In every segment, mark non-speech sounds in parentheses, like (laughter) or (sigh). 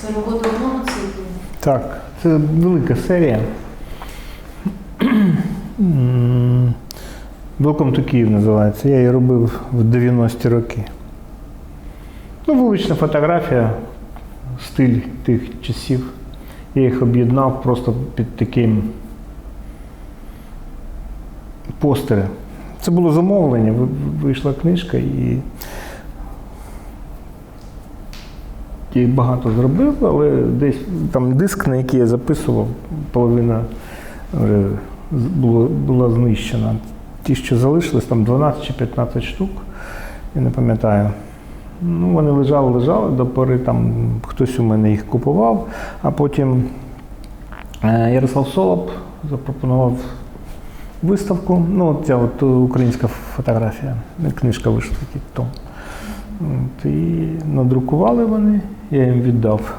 Це робота в одному. Так, це велика серія. М, Welcome to Київ називається. Я її робив в 90-ті роки. Ну, вулична фотографія, стиль тих часів. Я їх об'єднав просто під таким постери. Це було замовлення, вийшла книжка і їх багато зробив, але десь там диск, на який я записував, половина вже було, була знищена. Ті, що залишились, там 12 чи 15 штук, я не пам'ятаю. Ну, вони лежали, лежали до пори, там хтось у мене їх купував, а потім е, Ярослав Солоп запропонував виставку. Ну, от ця от українська фотографія, книжка вийшла такий том. От, і надрукували вони, я їм віддав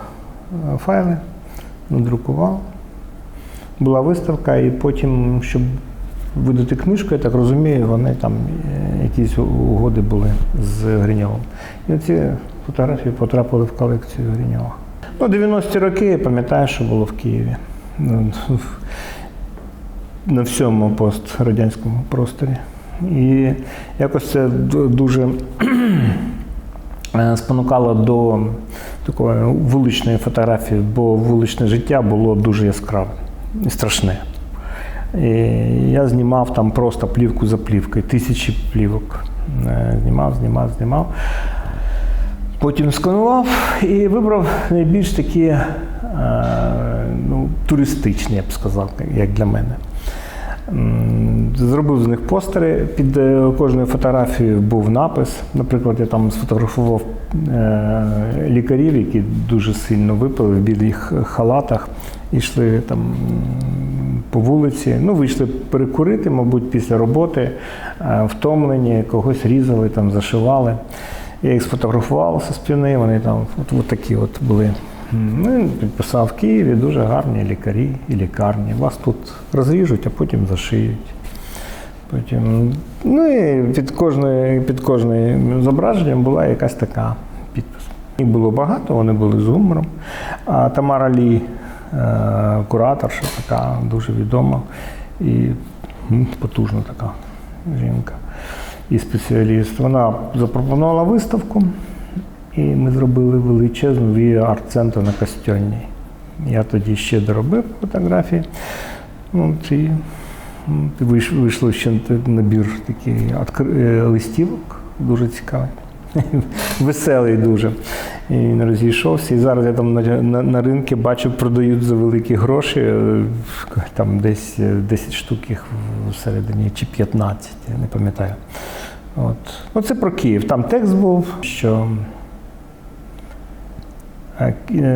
е, файли, надрукував. Була виставка, і потім, щоб видати книжку, я так розумію, вони там е, якісь угоди були з Гриньовим. І ці фотографії потрапили в колекцію Гриньова. Ну, 90-ті роки я пам'ятаю, що було в Києві. На всьому пострадянському просторі. І якось це дуже спонукало до такої вуличної фотографії, бо вуличне життя було дуже яскраве і страшне. І я знімав там просто плівку за плівкою, тисячі плівок. Е, Знімав, знімав, знімав. Потім сканував і вибрав найбільш такі е, ну, туристичні, я б сказав, як для мене. Зробив з них постери. Під е, кожною фотографією був напис. Наприклад, я там сфотографував е, лікарів, які дуже сильно випили в білих халатах, йшли там по вулиці. Ну, вийшли перекурити, мабуть, після роботи, е, втомлені, когось різали, там, зашивали. Я їх сфотографував зі спини, вони там от, от такі от були. І підписав в Києві дуже гарні лікарі і лікарні. Вас тут розріжуть, а потім зашиють. Потім, ну і під кожною, під кожним зображенням була якась така підпис. Їх було багато, вони були з гумором. А Тамара Лі, е, кураторша, така дуже відома і потужна така жінка і спеціаліст. Вона запропонувала виставку, і ми зробили величезну VR-центр на Костьонній. Я тоді ще доробив фотографії. Ну, ці, м, вийш- вийшло ще набір откр- е, листівок, дуже цікавий. (laughs) Веселий дуже. І він розійшовся. І зараз я там на, на, на ринку бачу, продають за великі гроші. е, Там десь е, 10 штук їх всередині, чи 15, я не пам'ятаю. От. Ну, це про Київ. Там текст був, що е, е,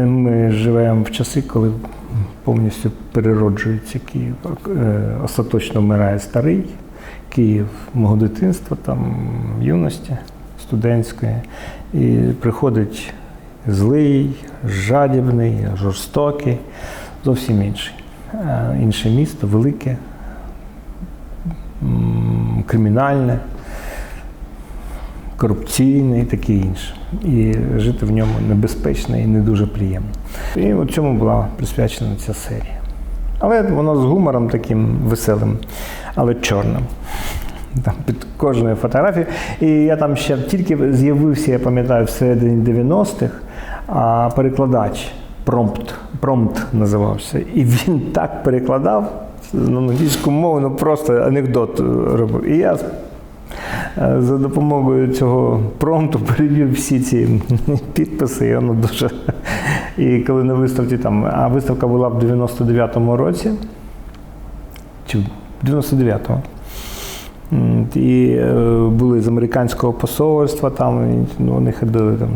ми живемо в часи, коли повністю перероджується Київ. Е, Остаточно вмирає старий Київ мого дитинства, там, юності, студентської. І приходить злий, жадібний, жорстокий, зовсім інший. Е, Інше місто, велике, кримінальне, корупційне і таке інше. І жити в ньому небезпечно і не дуже приємно. І от цьому була присвячена ця серія. Але воно з гумором таким веселим, але чорним. Там під кожною фотографією. І я там ще тільки з'явився, я пам'ятаю, всередині 90-х, а перекладач промпт, промпт називався. І він так перекладав на англійську мову, ну просто анекдот робив. І я за допомогою цього промпту перевів всі ці (laughs) підписи, і воно дуже. І коли на виставці там, а виставка була в 99-му році, чи 99-му. І е, були з американського посольства, там ну, вони ходили там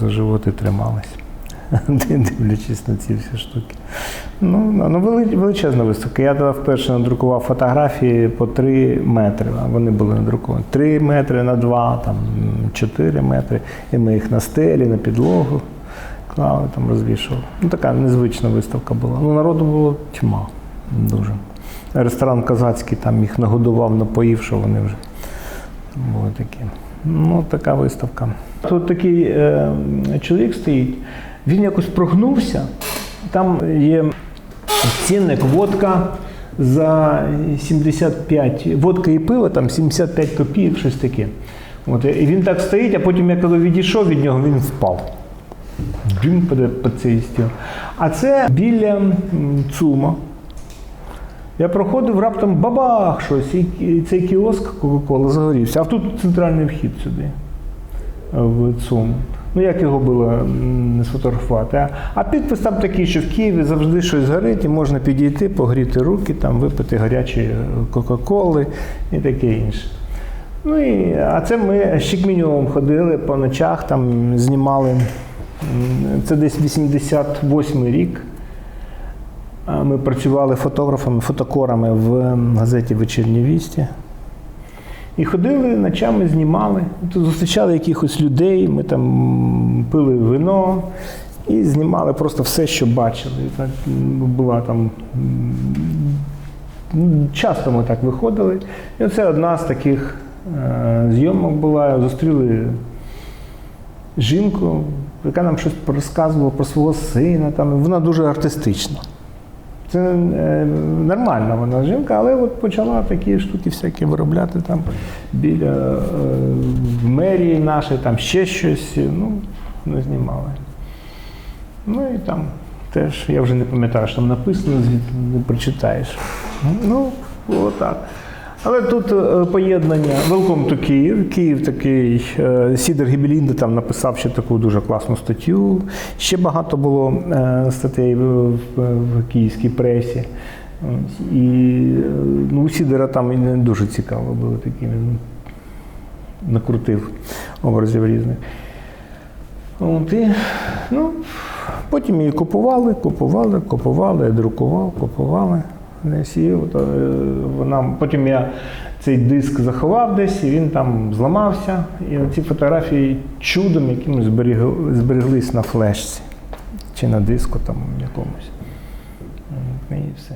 за животи тримались, (laughs) дивлячись на ці всі штуки. Ну, ну величезна виставка. Я тоді вперше надрукував фотографії по 3 метри. Вони були надруковані 3 метри на 2, там 4 метри. І ми їх на стелі, на підлогу клали, там розвішували. Ну, така незвична виставка була. Ну, народу було тьма дуже. Ресторан Казацький там їх нагодував, напоїв, що вони вже були такі. Ну, така виставка. Тут такий е, чоловік стоїть, Він якось прогнувся. Там є цінник водка за 75, водка і пиво, там 75 копійок, щось таке. От, і він так стоїть, а потім я коли відійшов від нього, він впав. Під, під цей стіл. А це біля ЦУМа. Я проходив раптом бабах щось, і цей кіоск Кока-Кола загорівся. А тут центральний вхід сюди, в ЦУМ. Ну як його було не сфотографувати? А, а підпис там такий, що в Києві завжди щось горить, і можна підійти, погріти руки, там, випити гарячі Кока-Коли і таке інше. Ну і, а це ми з Чекміньовим ходили по ночах, там знімали. Це десь 88 рік. Ми працювали фотографами, фотокорами в газеті Вечірні вісті. І ходили ночами, знімали. Зустрічали якихось людей, ми там пили вино і знімали просто все, що бачили. Так, була там. Часто ми так виходили. І оце одна з таких е, зйомок була. Зустріли жінку, яка нам щось розказувала про свого сина. Там. Вона дуже артистична. Це е, нормальна вона жінка, але от почала такі штуки всякі виробляти там біля е, мерії нашої, там ще щось. Ну, не знімали. Ну і там теж, я вже не пам'ятаю, що там написано, звідти не прочитаєш. Ну, отак. Але тут е, поєднання Welcome to Київ. Київ такий е, Сідер Гібелінда там написав ще таку дуже класну статтю. Ще багато було е, статей в, київській пресі. І ну, у Сідера там дуже цікаво було такі. Він накрутив образів різних. От, і, ну, потім її купували, купували, купували, друкував, купували. От, е, вона, потім я цей диск заховав десь, і він там зламався. І ці фотографії чудом якимось збереглись на флешці чи на диску там якомусь. І все.